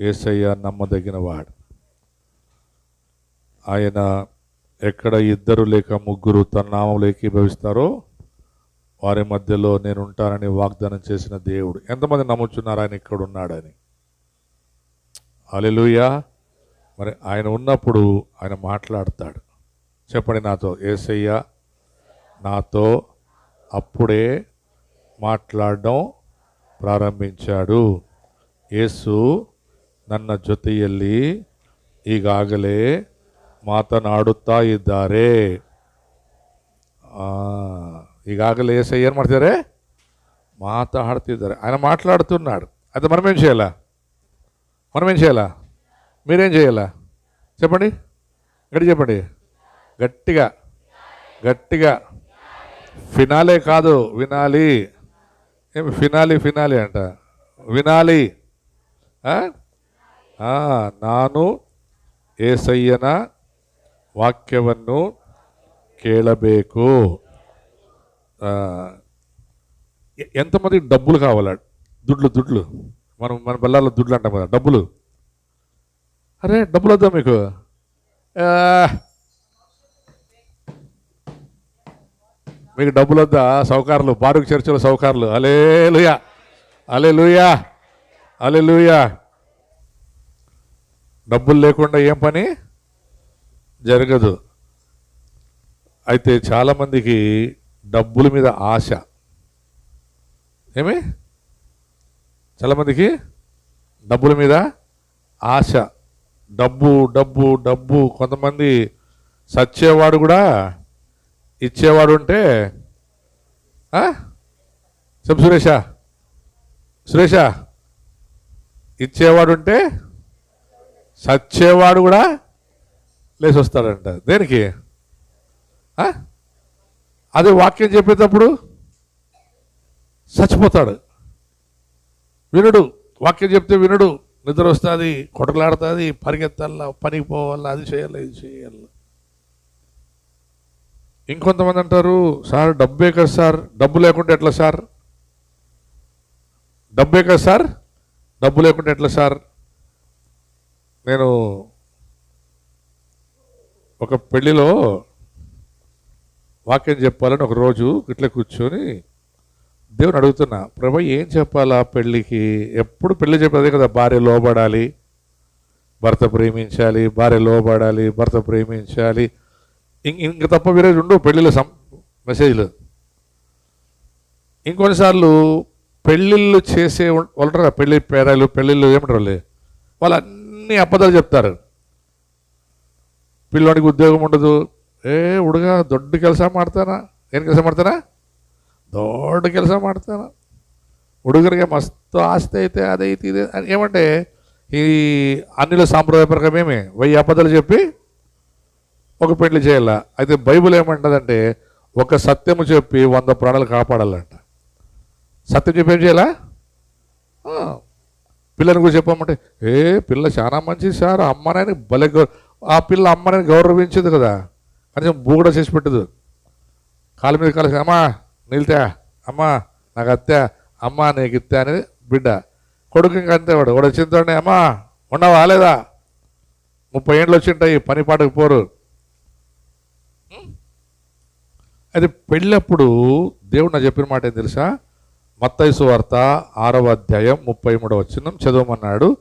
ఏసయ్య నమ్మదగినవాడు. ఆయన ఎక్కడ ఇద్దరు లేక ముగ్గురు తన నామంలో ఏకీభవిస్తారో వారి మధ్యలో నేను ఉంటానని వాగ్దానం చేసిన దేవుడు. ఎంతమంది నమ్ముచున్నారు? ఆయన ఇక్కడ ఉన్నాడని అలెలుయా మరి ఆయన ఉన్నప్పుడు ఆయన మాట్లాడతాడు. చెప్పండి నాతో. ఏసయ్య నాతో అప్పుడే మాట్లాడడం ప్రారంభించాడు. యేసు ನನ್ನ ಜೊತೆಯಲ್ಲಿ ಈಗಾಗಲೇ ಮಾತನಾಡುತ್ತಾ ಇದ್ದಾರೆ ಆ, ಈಗಾಗಲೇ ఏసై ఏం ಮಾಡ್ತಿದ್ದಾರೆ మాట్లాడుతున్నారు ఆయన మాట్లాడుతున్నాడు అయితే మనం ఏం చేయాలా మనం ఏం చేయాలా మీరేం చేయాలా చెప్పండి గట్టి చెప్పండి గట్టిగా గట్టిగా ఫినాలే కాదు వినాలి ఏమి ఫినాలి ఫినాలి అంట వినాలి ఆ? ఆ, ನಾನು ಏಸಯ್ಯನ ವಾಕ್ಯವನ್ನು ಕೇಳಬೇಕು ఆ, ఎ- ఎంతమందికి డబ్బులు కావాలా దుడ్లు దుడ్లు మనం మన బెల్లాల్లో దుడ్లు అంటాం కదా డబ్బులు అరే డబ్బులు వద్దా మీకు ఆ, మీకు డబ్బులు వద్దా సౌకారులు బారుకు చర్చల సౌకారులు అలే లుయా అలే లుయా అలే లుయా డబ్బులు లేకుండా ఏం పని? జరగదు. అయితే చాలామందికి డబ్బుల మీద ఆశ. ఏమి? చాలామందికి డబ్బుల మీద ఆశ. డబ్బు డబ్బు డబ్బు. కొంతమంది సచ్చేవాడు కూడా ఇచ్చేవాడు ఉంటే చెప్పు సురేషా. సురేషా ఇచ్చేవాడు ఉంటే సచ్చేవాడు కూడా లేచి వస్తాడంట దేనికి అదే వాక్యం చెప్పేటప్పుడు చచ్చిపోతాడు. వినుడు. వాక్యం చెప్తే వినుడు. నిద్ర వస్తుంది కొట్టలాడుతుంది పరిగెత్తాలా పనికి పోవాలా అది చేయాలి ఇది చేయాలి ఇంకొంతమంది అంటారు సార్ డబ్బే కదా సార్ డబ్బు లేకుంటే ఎట్లా సార్? డబ్బే కదా సార్ డబ్బు లేకుంటే ఎట్లా సార్? నేను ఒక పెళ్ళిలో వాక్యం చెప్పాలని ఒక రోజు ఇట్లా కూర్చొని దేవుని అడుగుతున్నా ప్రభు ఏం చెప్పాలా పెళ్ళికి ఎప్పుడు పెళ్ళి చెప్పేదే కదా భార్య లోబడాలి భర్త ప్రేమించాలి భార్య లోబడాలి భర్త ప్రేమించాలి. ఇంక తప్ప వేరే రెండు పెళ్ళిళ్ళ సం మెసేజ్లు. ఇంకొన్నిసార్లు పెళ్ళిళ్ళు చేసే వాళ్ళరా పెళ్ళి పేరాలు పెళ్ళిళ్ళు ఏమంటారు వాళ్ళు? వాళ్ళు అన్ని అబద్ధాలు చెప్తారు పిల్లోడికి ఉద్యోగం ఉండదు ఏ ಹುಡುಗ ದೊಡ್ಡ ಕೆಲಸ ಮಾಡ್ತಾನ ಏನು ಕೆಲಸ ಮಾಡ್ತಾನ ದೊಡ್ಡ ಕೆಲಸ ಮಾಡ್ತಾನ ಹುಡುಗರಿಗೆ ಮಸ್ತ್ ಆಸ್ತಿ ಐತೆ ಅದೈತಿ ಇದೆ అని ఏమంటే ఈ అన్నిల సాంప్రదాయ ప్రకారం ఏమి వెయ్యి అబద్ధాలు చెప్పి ఒక పెళ్లి చేయాల అయితే బైబిల్ ఏమంటదంటే ఒక సత్యము చెప్పి వంద ప్రాణాలు కాపాడాలంట సత్యం చెప్పి ఏం చేయాలా ఆ, పిల్లని కూడా చెప్పమంటే ఏ పిల్ల చాలా మంచిది సార్ అమ్మనని భలే గౌ- ఆ పిల్ల అమ్మనని గౌరవించదు కదా కనీసం బూగడ చేసి పెట్టదు. కాలు మీద కాలు అమ్మా నిలితే అమ్మా నాకు అత్తే అమ్మా నీకు ఇత్తే అనేది బిడ్డ. కొడుకు ఇంకా అంతే వాడు. వాడు వచ్చిందంటే అమ్మా ఉండవా లేదా ముప్పై ఏళ్ళు వచ్చింటాయి పని పాటకు పోరు. అది పెళ్ళప్పుడు దేవుడు నాకు చెప్పిన మాట ఏం తెలుసా? మత్తైసు వార్త ఆరవ అధ్యాయం ముప్పై మూడవ వచ్చినం చదవమన్నాడు.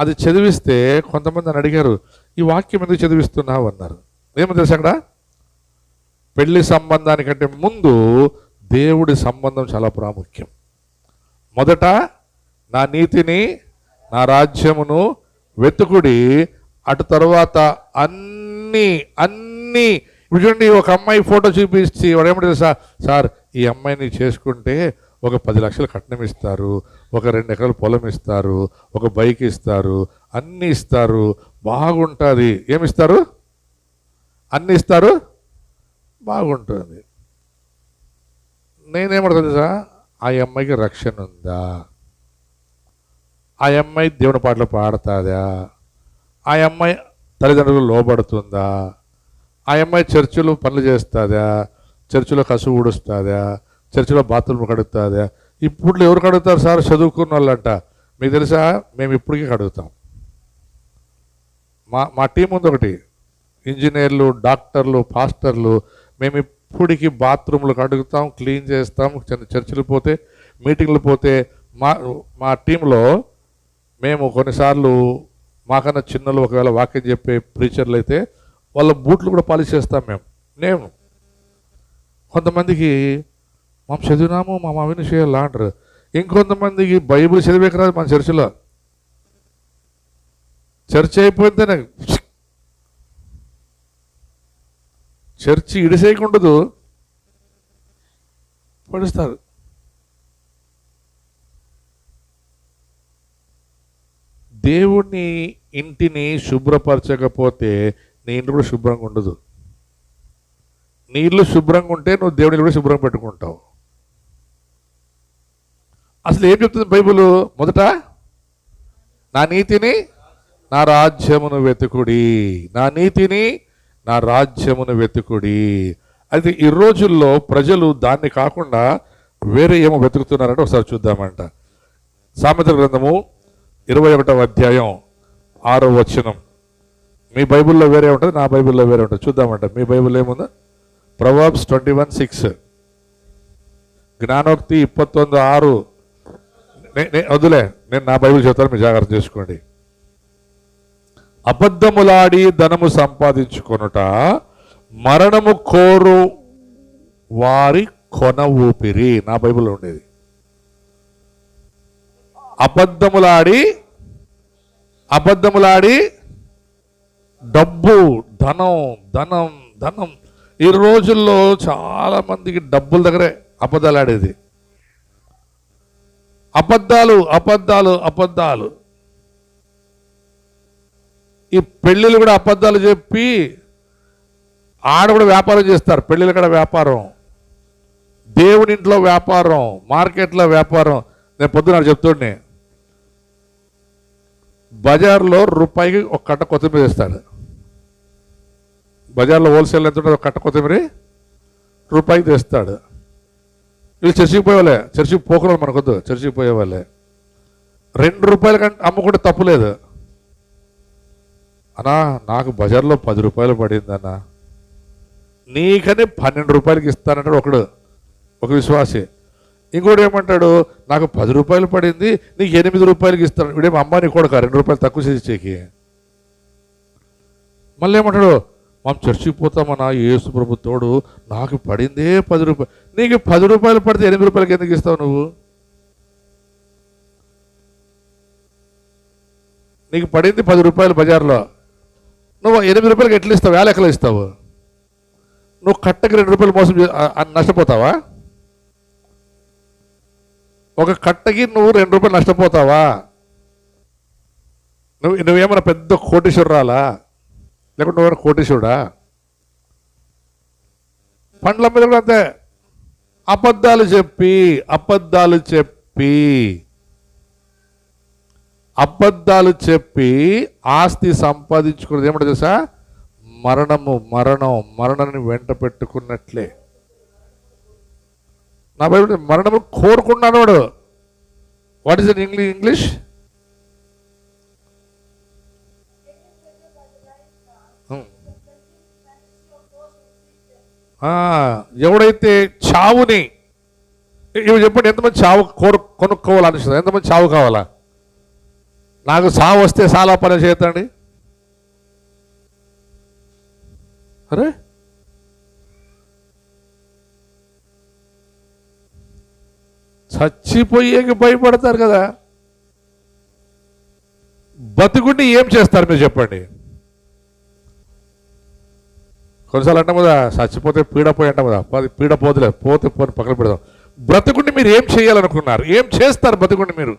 అది చదివిస్తే కొంతమంది అని అడిగారు ఈ వాక్యం ఎందుకు చదివిస్తున్నావు? అన్నారు. ఏమో తెలుసా అక్కడ? పెళ్ళి సంబంధానికంటే ముందు దేవుడి సంబంధం చాలా ప్రాముఖ్యం. మొదట నా నీతిని నా రాజ్యమును వెతుకుడి అటు తర్వాత అన్నీ అన్నీ. ఇప్పుడు చూడండి ఒక అమ్మాయి ఫోటో చూపించి వాడు తెలుసా? సార్ ఈ అమ్మాయిని చేసుకుంటే ఒక పది లక్షలు కట్నం ఇస్తారు ఒక రెండు ఎకరాలు పొలం ఇస్తారు ఒక బైక్ ఇస్తారు అన్నీ ఇస్తారు. బాగుంటుంది. ఏమిస్తారు? అన్నీ ఇస్తారు? బాగుంటుంది. నేనేమంటుంది తెలుసా? ఆ అమ్మాయికి రక్షణ ఉందా? ఆ అమ్మాయి దేవుని పాటలు పాడుతుందా? ఆ అమ్మాయి తల్లిదండ్రులు లోబడుతుందా? ఆ అమ్మాయి చర్చిలో పనులు చేస్తుందా? చర్చిలో కసు ఊడుస్తుందా? చర్చిలో బాత్రూమ్ కడుగుతుందా. ఇప్పుడు ఎవరు కడుగుతారు సార్? చదువుకున్న వాళ్ళంట. మీకు తెలుసా? మేము ఇప్పటికీ కడుగుతాం. మా మా టీం ఉంది ఒకటి. ఇంజనీర్లు డాక్టర్లు పాస్టర్లు మేము ఇప్పటికీ బాత్రూమ్లు కడుగుతాం క్లీన్ చేస్తాం చిన్న చర్చిలు పోతే మీటింగ్లు పోతే. మా మా టీంలో మేము కొన్నిసార్లు మాకన్నా చిన్నలు ఒకవేళ వాక్యం చెప్పే ప్రీచర్లు అయితే వాళ్ళ బూట్లు కూడా పాలిష్ చేస్తాం మేము. నేను. కొంతమందికి మేము చదివినాము మా మావిని చేయాలా అంటారు ఇంకొంతమందికి బైబిల్ చదివేకి రాదు మన చర్చిలో. చర్చ అయిపోతే చర్చి ఇడిసేయకుండదు. పడుస్తారు. దేవుని ఇంటిని శుభ్రపరచకపోతే నీ ఇంటి కూడా శుభ్రంగా ఉండదు. నీళ్ళు శుభ్రంగా ఉంటే నువ్వు దేవుని కూడా శుభ్రం పెట్టుకుంటావు. అసలు ఏం చెప్తుంది బైబిల్ మొదట? నా నీతిని నా రాజ్యమును వెతుకుడి. నా నీతిని నా రాజ్యమును వెతుకుడి. అయితే ఈ రోజుల్లో ప్రజలు దాన్ని కాకుండా వేరే ఏమో వెతుకుతున్నారంటే ఒకసారి చూద్దామంట. సామెత గ్రంథము ఇరవై ఒకటవ అధ్యాయం ఆరో వచనం. మీ బైబిల్లో వేరే ఉంటుంది నా బైబిల్లో వేరే ఉంటుంది. చూద్దామంట. మీ బైబిల్ ఏముందా? Proverbs twenty one six. జ్ఞానోక్తి ఇప్పత్తొంది ఆరు. వద్దులే. నేను నా బైబిల్ చెప్తాను మీరు జాగ్రత్త చేసుకోండి. అబద్ధములాడి ధనము సంపాదించుకొనుట మరణము కోరు వారి కొన ఊపిరి. నా బైబిల్లో ఉండేది. అబద్ధములాడి అబద్ధములాడి డబ్బు ధనం ధనం ధనం. ఈ రోజుల్లో చాలా మందికి డబ్బుల దగ్గరే అబద్ధాలు ఆడేది. అబద్ధాలు అబద్ధాలు అబద్ధాలు. ఈ పెళ్ళిళ్ళు కూడా అబద్ధాలు చెప్పి ఆడ కూడా వ్యాపారం చేస్తారు. పెళ్ళిళ్ళు కూడా వ్యాపారం. దేవుని ఇంట్లో వ్యాపారం మార్కెట్లో వ్యాపారం. నేను పొద్దున చెప్తుండే. బజార్లో రూపాయికి ఒక కట్ట కొత్తిమీర ఇస్తాడు బజార్లో హోల్సేల్ ఎంత ఉంటుంది ఒక కట్ట కొత్తిమీర రూపాయికి తెస్తాడు. వీళ్ళు చర్చికి పోయేవాళ్ళే. చర్చికి పోకూడదు మనకొద్దు. చర్చికి పోయేవాళ్ళే. రెండు రూపాయల కంటే అమ్ముకుంటే తప్పులేదు అన్నా నాకు బజార్లో పది రూపాయలు పడిందన్న. నీకని పన్నెండు రూపాయలకి ఇస్తానంటాడు ఒకడు. ఒక విశ్వాసి. ఇంకోటి ఏమంటాడు? నాకు పది రూపాయలు పడింది నీకు ఎనిమిది రూపాయలకి ఇస్తాను. ఇప్పుడేమో అమ్మ నీ కొడుక రెండు రూపాయలు తక్కువ చేసేకి మళ్ళీ ఏమంటాడు మనం చర్చికి పోతామన్నా యేసు ప్రభు తోడు నాకు పడిందే పది రూపాయలు నీకు పది రూపాయలు పడితే ఎనిమిది రూపాయలకి ఎందుకు ఇస్తావు నువ్వు? నీకు పడింది పది రూపాయలు బజార్లో. నువ్వు ఎనిమిది రూపాయలకి ఎట్లా ఇస్తావు? వేల ఎక్కలు ఇస్తావు. నువ్వు కట్టకి రెండు రూపాయలు మోసం నష్టపోతావా? ఒక కట్టకి నువ్వు రెండు రూపాయలు నష్టపోతావా? నువ్వు నువ్వేమన్నా పెద్ద కోటీశ్వరాలా లేకుంటే నువ్వేమైనా కోటీశ్వరుడా? పండ్ల మీద కూడా అంతే. అబద్ధాలు చెప్పి అబద్ధాలు చెప్పి అబద్ధాలు చెప్పి ఆస్తి సంపాదించుకున్నది ఏమంటే తెలుసా? మరణము మరణం మరణాన్ని వెంట పెట్టుకున్నట్లే. నా బైబిల్ మరణము కోరుకున్నాను వాడు. What is in English English ఎవడైతే చావుని ఇవి చెప్పండి ఎంతమంది చావు కోరు కొనుక్కోవాలనిస్తుంది ఎంతమంది చావు కావాలా? నాకు సావు వస్తే చాలా పని చేతండి అరే? చచ్చిపోయేకి భయపడతారు కదా. బతుకుండి ఏం చేస్తారు మీరు చెప్పండి? కొన్నిసార్లు అంటాం కదా చచ్చిపోతే పీడపోయి అంటాం కదా పది పీడపోదులే పోతే పోని పక్కన పెడదాం. బ్రతుకుండి మీరు ఏం చేయాలనుకున్నారు? ఏం చేస్తారు బతుకుండి మీరు?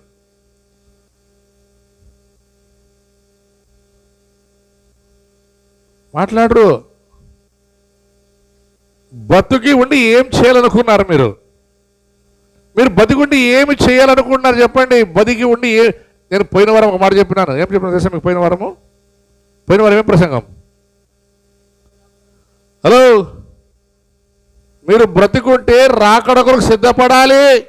మాట్లాడరు బతుకి ఉండి ఏం చేయాలనుకున్నారు మీరు? మీరు బతికుండి ఏమి చేయాలనుకుంటున్నారు చెప్పండి. బతికి ఉండి ఏ నేను పోయిన వారం ఒక మాట చెప్పినాను. ఏం చెప్పిన తెలుసా మీకు పోయిన వారము? పోయిన వారం ఏం ప్రసంగం? హలో? మీరు బ్రతికుంటే రాకడ సిద్ధపడాలి.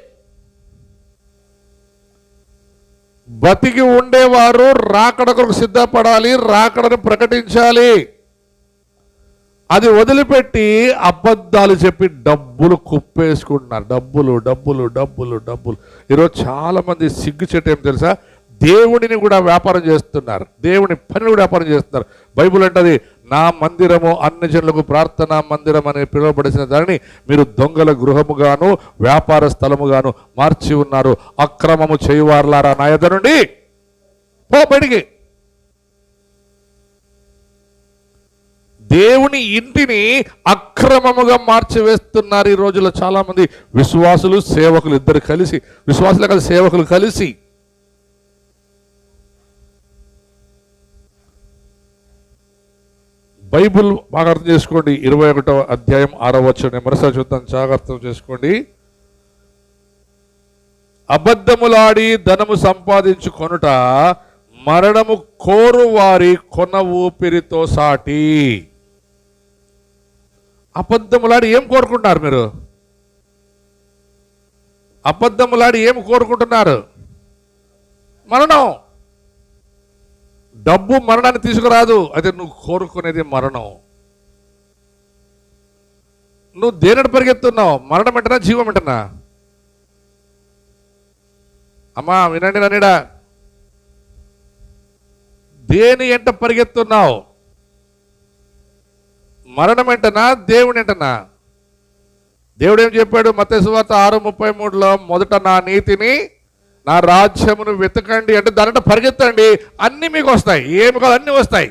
బతికి ఉండేవారు రాకడకు సిద్ధపడాలి రాకడను ప్రకటించాలి. అది వదిలిపెట్టి అబద్ధాలు చెప్పి డబ్బులు కుప్పేసుకుంటున్నారు. డబ్బులు డబ్బులు డబ్బులు డబ్బులు. ఈరోజు చాలామంది సిగ్గు చెట్టు ఏం తెలుసా? దేవుడిని కూడా వ్యాపారం చేస్తున్నారు. దేవుని పని కూడా వ్యాపారం చేస్తున్నారు. బైబుల్ అంటది నా మందిరము అన్ని జనులకు ప్రార్థనా మందిరం అని పిలువబడిన దానిని మీరు దొంగల గృహముగాను వ్యాపార స్థలముగాను మార్చి ఉన్నారు. అక్రమము చేయువారులారా నా నుండి పో బయటికి. దేవుని ఇంటిని అక్రమముగా మార్చివేస్తున్నారు ఈ రోజుల్లో చాలామంది విశ్వాసులు సేవకులు ఇద్దరు కలిసి విశ్వాసులు కలిసి సేవకులు కలిసి. బైబుల్ బాగా అర్థం చేసుకోండి. ఇరవై ఒకటో అధ్యాయం ఆరో వచ్చిన మరోసారి చూద్దాం. జాగ్రత్త చేసుకోండి. అబద్ధములాడి ధనము సంపాదించుకొనుట మరణము కోరు వారి కొన ఊపిరితో సాటి. అబద్ధములాడి ఏం కోరుకుంటున్నారు మీరు? అబద్ధములాడి ఏం కోరుకుంటున్నారు? మరణం. డబ్బు మరణాన్ని తీసుకురాదు. అయితే నువ్వు కోరుకునేది మరణం. నువ్వు దేనిని పరిగెత్తున్నావు? మరణం అంటనా జీవం అంటనా? అమ్మా వినండి నన్నిడా దేని ఎంట పరిగెత్తున్నావు? మరణం ఎంటనా దేవుని ఎంటనా? దేవుడు ఏం చెప్పాడు? మత్స్యవార్త ఆరు ముప్పై మూడులో మొదట నా నీతిని నా రాజ్యమును వెతకండి అంటే దానింట పరిగెత్తండి. అన్నీ మీకు వస్తాయి. ఏమి కాదు అన్నీ వస్తాయి.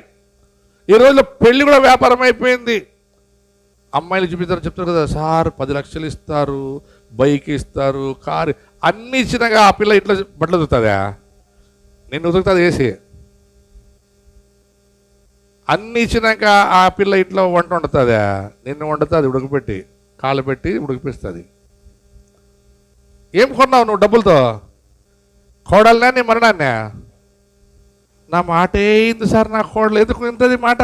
ఈ రోజుల్లో పెళ్ళి కూడా వ్యాపారం అయిపోయింది. అమ్మాయిలు చూపిస్తారు చెప్తారు కదా సార్ పది లక్షలు ఇస్తారు బైక్ ఇస్తారు కారు. అన్ని ఇచ్చినాక ఆ పిల్ల ఇట్లా బట్టలు దొరుకుతుందా నిన్ను ఉతుకుతుంది వేసి అన్ని ఇచ్చినాక ఆ పిల్ల ఇంట్లో వంట వండుతుందా? నిన్ను వండుతుంది ఉడకపెట్టి కాళ్ళు పెట్టి ఉడికిపిస్తుంది. ఏం కొన్నావు నువ్వు డబ్బులతో? కోడల్నా నీ మరణాన్నే? నా మాట ఏంది సార్ నా కోడలు ఎందుకు ఇంతది మాట?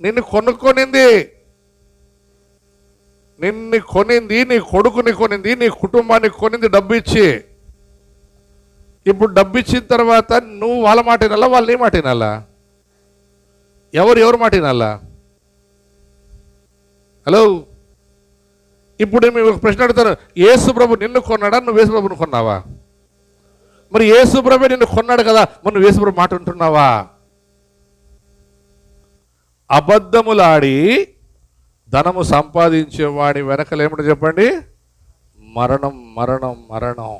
నిన్ను కొనుక్కొనింది. నిన్ను కొనింది నీ కొడుకుని కొనింది నీ కుటుంబానికి కొనింది డబ్బు ఇచ్చి ఇప్పుడు డబ్బు ఇచ్చిన తర్వాత నువ్వు వాళ్ళ మాట వినాలా వాళ్ళు నీ మాట వినాలా? ఎవరు ఎవరు మాట వినాలా? హలో? ఇప్పుడు మేము ఒక ప్రశ్న అడుగుతాను. ఏసు ప్రభు నిన్ను కొన్నాడా నువ్వు ఏసు ప్రభుని కొన్నావా? మరి యేసుప్రభే నిన్ను కొన్నాడు కదా మరి నువ్వు మాట ఉంటున్నావా అబద్ధములాడి ధనము సంపాదించేవాడి వెనకలు ఏమిటో చెప్పండి? మరణం మరణం మరణం.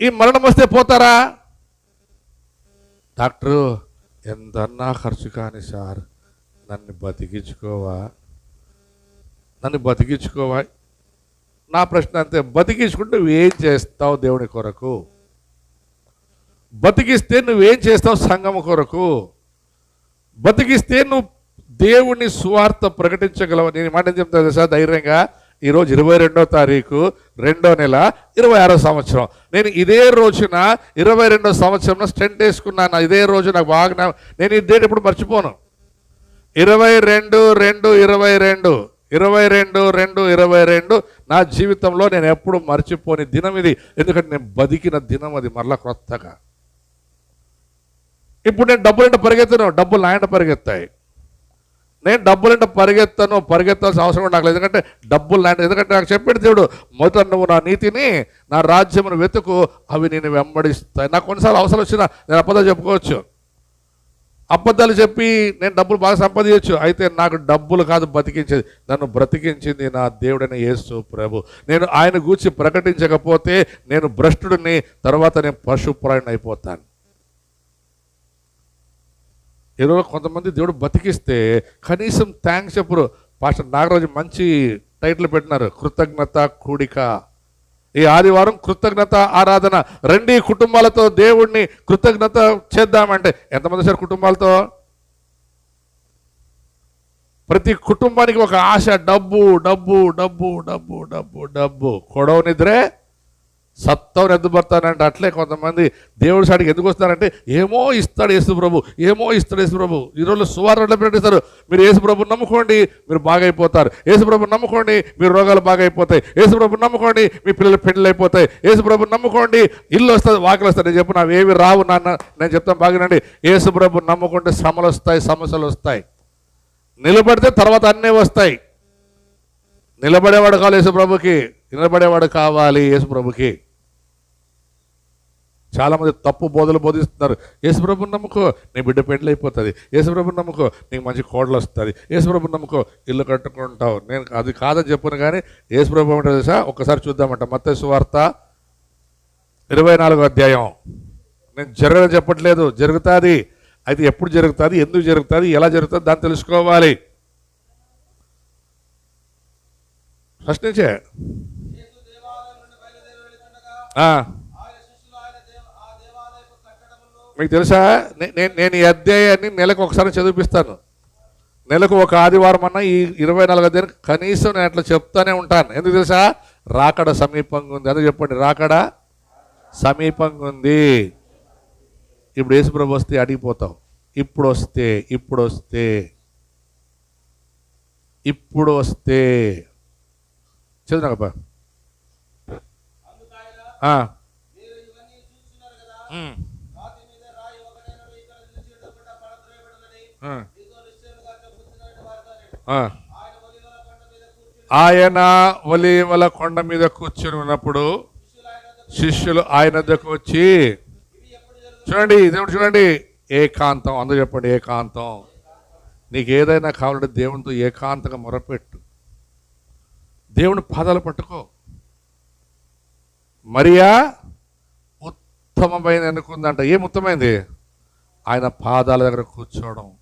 ఈ మరణం వస్తే పోతారా? డాక్టరు ఎంతన్నా ఖర్చు కాని సార్ నన్ను బతికించుకోవా? నన్ను బతికించుకోవా? నా ప్రశ్న అంతే. బతికించుకుంటే నువ్వేం చేస్తావు దేవుని కొరకు? బతికిస్తే నువ్వేం చేస్తావు సంఘం కొరకు? బతికిస్తే నువ్వు దేవుని సువార్త ప్రకటించగలవు నేను మాట ఏం తెలుసా? ధైర్యంగా ఈరోజు ఇరవై రెండో తారీఖు రెండో నెల ఇరవై ఆరో సంవత్సరం. నేను ఇదే రోజున ఇరవై రెండో సంవత్సరంలో స్టెంట్ వేసుకున్నాను. ఇదే రోజు నాకు బాగా నేను ఈ డేట్ మర్చిపోను. ఇరవై రెండు రెండు ఇరవై రెండు. ఇరవై రెండు రెండు ఇరవై రెండు. నా జీవితంలో నేను ఎప్పుడు మర్చిపోని దినం ఇది. ఎందుకంటే నేను బతికిన దినం అది మరలా క్రొత్తగా ఇప్పుడు నేను డబ్బులంటే పరిగెత్తను. డబ్బులు నాయంట పరిగెత్తాయి. నేను డబ్బులంటే పరిగెత్తను. పరిగెత్తాల్సిన అవసరం కూడా నాకు లేదు. ఎందుకంటే డబ్బులు నాయంట ఎందుకంటే నాకు చెప్పాడు దేవుడు మొదట నువ్వు నా నీతిని నా రాజ్యమును వెతుకు అవి నేను వెంబడిస్తాయి. నాకు కొన్నిసార్లు అవసరం వచ్చినా నేను అబద్ధం చెప్పుకోవచ్చు. అబద్ధాలు చెప్పి నేను డబ్బులు బాగా సంపాదించచ్చు. అయితే నాకు డబ్బులు కాదు బతికించేది. నన్ను బ్రతికించింది నా దేవుడైన యేసు ప్రభు. నేను ఆయన గూర్చి ప్రకటించకపోతే నేను భ్రష్టుడిని తర్వాత నేను పశుప్రాయుని అయిపోతాను. ఈరోజు కొంతమంది దేవుడు బతికిస్తే కనీసం థ్యాంక్స్ చెప్పరు. పాస్టర్ నాగరాజు మంచి టైటిల్ పెట్టినారు. కృతజ్ఞత కూడిక. ఈ ఆదివారం కృతజ్ఞత ఆరాధన. రెండు కుటుంబాలతో దేవుణ్ణి కృతజ్ఞత చేద్దామంటే ఎంతమంది సార్ కుటుంబాలతో? ప్రతి కుటుంబానికి ఒక ఆశ డబ్బు డబ్బు డబ్బు డబ్బు డబ్బు డబ్బు. కొడవ నిద్రే సత్తం ఎద్దుపడతానంటే అట్లే కొంతమంది దేవుడి సాడికి ఎందుకు వస్తారంటే ఏమో ఇస్తాడు యేసు ప్రభు ఏమో ఇస్తాడు యేసు ప్రభు ఈరోజు సువార్తలు ప్రకటిస్తారు మీరు యేసు ప్రభు నమ్ముకోండి మీరు బాగైపోతారు. యేసు ప్రభు నమ్ముకోండి మీ రోగాలు బాగైపోతాయి. యేసు ప్రభు నమ్ముకోండి మీ పిల్లలు పెళ్ళి అయిపోతాయి యేసు ప్రభు నమ్ముకోండి ఇల్లు వస్తుంది వాకిలు వస్తాయి నేను చెప్పు నావేవి రావు నాన్న నేను చెప్తాను బాగానండి. యేసు ప్రభు నమ్ముకుంటే శ్రమలు వస్తాయి సమస్యలు వస్తాయి. నిలబడితే తర్వాత అన్నీ వస్తాయి. నిలబడేవాడు కావాలి యేసు ప్రభుకి నిలబడేవాడు కావాలి యేసు చాలామంది తప్పు బోధలు బోధిస్తున్నారు. యేసుప్రభుని నమ్ముకో నీ బిడ్డ పెండ్లి అయిపోతుంది యేసుప్రభుని నమ్ముకో నీకు మంచి కోడలు వస్తుంది యేసుప్రభుని నమ్ముకో ఇల్లు కట్టుకుంటావు. నేను అది కాదని చెప్పను కానీ యేసుప్రభు అంటే తెలుసా? ఒకసారి చూద్దామంట. మత్త సువార్త ఇరవై నాలుగో అధ్యాయం. నేను జరగదని చెప్పట్లేదు. జరుగుతుంది. అయితే ఎప్పుడు జరుగుతుంది? ఎందుకు జరుగుతుంది? ఎలా జరుగుతుంది? దాన్ని తెలుసుకోవాలి. ఫస్ట్ నుంచే యేసు దేవాలయం నుండి బయలుదేరి వెళుతుండగా ఆ. ఆయన శిష్యులు ఆయన దేవ- ఆ దేవాలయపు కట్టడములో మీకు తెలుసా? నేను ఈ అధ్యాయాన్ని నెలకు ఒకసారి చదివిపిస్తాను. నెలకు ఒక ఆదివారం అన్న ఈ ఇరవై నాలుగు అధ్యాయం కనీసం నేను అట్లా చెప్తానే ఉంటాను. ఎందుకు తెలుసా? రాకడ సమీపంగా ఉంది. అదే చెప్పండి రాకడ సమీపంగా ఉంది. ఇప్పుడు యేసుప్రభు వస్తే అడిగిపోతావు ఇప్పుడు వస్తే ఇప్పుడు వస్తే ఇప్పుడు వస్తే. చదువునాకప్ప ఆయన ఒలివల కొండ మీద ఒలీవల కొండ మీద కూర్చుని ఉన్నప్పుడు శిష్యులు ఆయన దగ్గరకు వచ్చి చూడండి దేవుడు చూడండి ఏకాంతం అందరూ చెప్పండి ఏకాంతం. నీకు ఏదైనా కావాలంటే దేవునితో ఏకాంతంగా మొరపెట్టు. దేవుని పాదాలు పట్టుకో. మరియా ఉత్తమమైన అనుకుందంట ఏం ఉత్తమైంది ఆయన పాదాల దగ్గర కూర్చోవడం.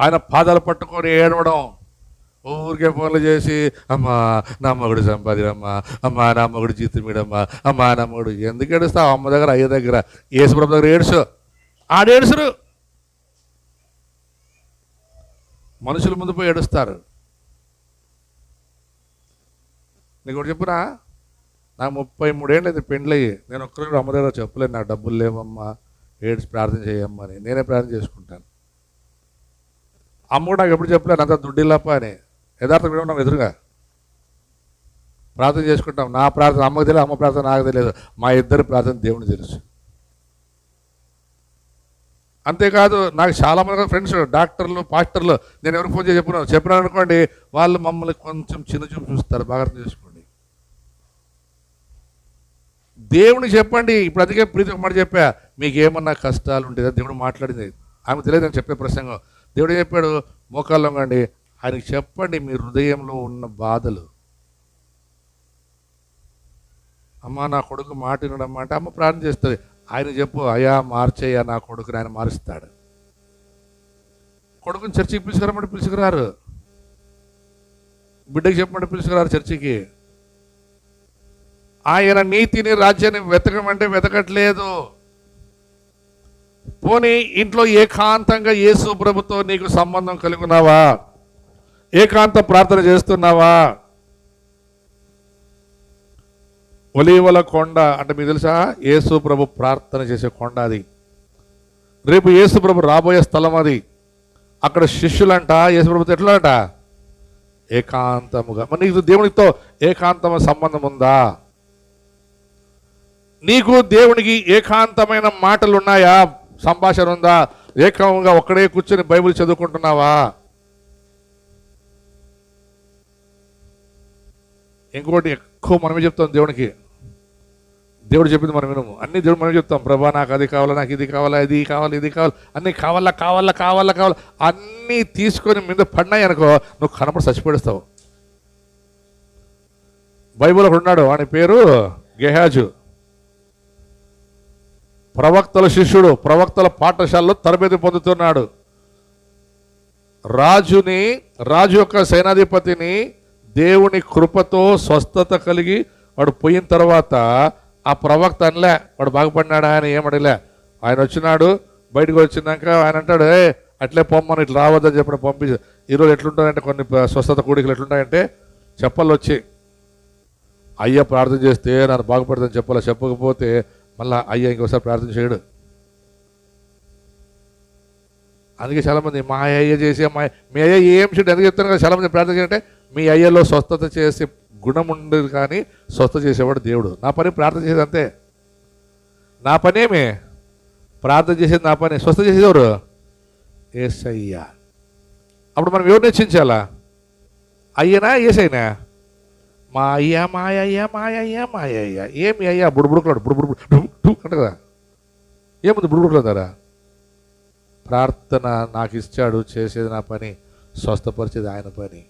ఆయన పాదాలు పట్టుకొని ఏడవడం. ఊరికే ఫోన్లు చేసి అమ్మా నా మగుడు సంపాదిరమ్మా అమ్మా నా మగుడు జీతమీడమ్మా అమ్మా నా మగుడు ఎందుకు ఏడుస్తావు? అమ్మ దగ్గర అయ్య దగ్గర ఏసుప్రభు దగ్గర ఏడుసు. ఆడేడుసురు మనుషుల ముందు పోయి ఏడుస్తారు. నీకు ఒకటి చెప్పునా నా ముప్పై మూడేళ్ళు అయితే పెండ్లయ్యి. నేను ఒక్కరికి అమ్మ దగ్గర చెప్పలేను. నా డబ్బులు లేవమ్మా. ఏడ్చి ప్రార్థన చేయమ్మని నేనే ప్రార్థన చేసుకుంటాను. అమ్మ కూడా నాకు ఎప్పుడు చెప్పలేదు అంత దుడ్డిల్లప్ప అని. యథార్థం కూడా ఉన్నాం ఎదురుగా. ప్రార్థన చేసుకుంటాం. నా ప్రార్థన అమ్మకు తెలియదు అమ్మ ప్రార్థన నాకు తెలియదు. మా ఇద్దరి ప్రార్థన దేవుని తెలుసు. అంతేకాదు నాకు చాలా మంది ఫ్రెండ్స్ డాక్టర్లు పాస్టర్లు నేను ఎవరికి ఫోన్ చేసి చెప్పినాను చెప్పినాను అనుకోండి వాళ్ళు మమ్మల్ని కొంచెం చిన్న చూపు చూస్తారు. బాగా అర్థం చేసుకోండి. దేవుని చెప్పండి. ఇప్పుడు అందుకే ప్రీతి ఒక మాట చెప్పా మీకు ఏమన్నా కష్టాలు ఉంటుందా దేవుడు మాట్లాడింది. ఆమె తెలియదు నేను చెప్పే ప్రసంగం. దేవుడు చెప్పాడు మోకాళ్ళం కండి ఆయనకి చెప్పండి మీ హృదయంలో ఉన్న బాధలు. అమ్మ నా కొడుకు మాట అంటే అమ్మ ప్రార్థన చేస్తుంది. ఆయన చెప్పు అయా మార్చేయ నా కొడుకుని ఆయన మారుస్తాడు. కొడుకుని చర్చికి పిలుచుకురమ్మంటే పిలుచుకురారు. బిడ్డకి చెప్పమంటే పిలుచుకురారు చర్చికి. ఆయన నీతిని రాజ్యాన్ని వెతకమంటే వెతకట్లేదు. పోనీ ఇంట్లో ఏకాంతంగా యేసు ప్రభుతో నీకు సంబంధం కలిగి ఉన్నావా ఏకాంత ప్రార్థన చేస్తున్నావా? ఒలీవల కొండ అంటే మీకు తెలుసా? యేసు ప్రభు ప్రార్థన చేసే కొండ అది. రేపు యేసు ప్రభు రాబోయే స్థలం అది. అక్కడ శిష్యులంట యేసు ప్రభుతో ఎట్లాంట? ఏకాంతముగా. మరి నీకు దేవునితో ఏకాంతమ సంబంధం ఉందా? నీకు దేవునికి ఏకాంతమైన మాటలు ఉన్నాయా సంభాషణ ఉందా ఏకంగా ఒక్కడే కూర్చొని బైబిల్ చదువుకుంటున్నావా? ఇంకోటి ఎక్కువ మనమే చెప్తాం దేవునికి. దేవుడు చెప్పింది మనం వినము. అన్ని దేవుడు మనం చెప్తాం. ప్రభా నాకు అది కావాలా నాకు ఇది కావాలా ఇది కావాలి ఇది కావాలి అన్ని కావాలా కావాలా కావాలా కావాలా అన్నీ తీసుకొని మీద పడినాయి అనుకో నువ్వు కనపడి చచ్చిపడుస్తావు బైబిల్ ఒకడున్నాడు వాని పేరు గెహాజు. ప్రవక్తల శిష్యుడు ప్రవక్తల పాఠశాలలో తరబేతి పొందుతున్నాడు. రాజుని రాజు యొక్క సేనాధిపతిని దేవుని కృపతో స్వస్థత కలిగి వాడు పోయిన తర్వాత ఆ ప్రవక్త అనలే వాడు బాగుపడినాడా అని ఏమడలే ఆయన వచ్చినాడు బయటకు వచ్చినాక ఆయన అంటాడు ఏ అట్లే పొమ్మని ఇట్లా రావద్దని చెప్పిన పంపించి. ఈరోజు ఎట్లుంటాయంటే కొన్ని స్వస్థత కూడికలు ఎట్లుంటాయంటే చెప్పలు వచ్చి. అయ్య ప్రార్థన చేస్తే నన్ను బాగుపడదని చెప్పాలి చెప్పకపోతే మళ్ళా అయ్య ఇంకోసారి ప్రార్థన చేయడు. అందుకే చాలామంది మా అయ్య చేసి మా మీ అయ్య ఏం చేయడు ఎందుకు చెప్తాను కదా చాలామంది ప్రార్థన చేయాలంటే మీ అయ్యలో స్వస్థత చేసే గుణం ఉండదు కానీ స్వస్థ చేసేవాడు దేవుడు. నా పని ప్రార్థన చేసేది అంతే. నా పనేమే ప్రార్థన చేసేది నా పని. స్వస్థ చేసేది ఎవరు? ఏసయ్య. అప్పుడు మనం ఎవరు నిశ్చయించాలా అయ్యనా? ఏసైనా మా అయ్య మా అయ్య మా అయ్య మా అయ్య ఏమి అయ్యా? బుడుబుడుకులాడు బుడుబుడు అంట కదా ఏముంది బుడుబుడుకులాదారా ప్రార్థన నాకు ఇచ్చాడు చేసేది నా పని స్వస్థపరిచేది ఆయన పని.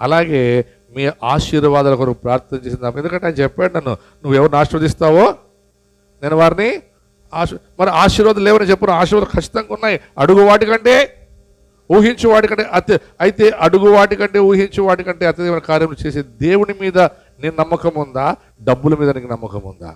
అలాగే మీ ఆశీర్వాదాల కొరకు ప్రార్థన చేసింది ఎందుకంటే ఆయన చెప్పాడు నన్ను నువ్వు ఎవరిని ఆశీర్వదిస్తావో? నేను వారిని ఆశ మరి ఆశీర్వాదం లేవని చెప్పను ఆశీర్వాదాలు ఖచ్చితంగా ఉన్నాయి. అడుగు వాటికంటే ఊహించు వాటికంటే అతి అయితే అడుగు వాటికంటే ఊహించు వాటికంటే అత్యధికమైన కార్యములు చేసే దేవుని మీద నీ నమ్మకం ఉందా? డబ్బుల మీద నీకు నమ్మకం ఉందా?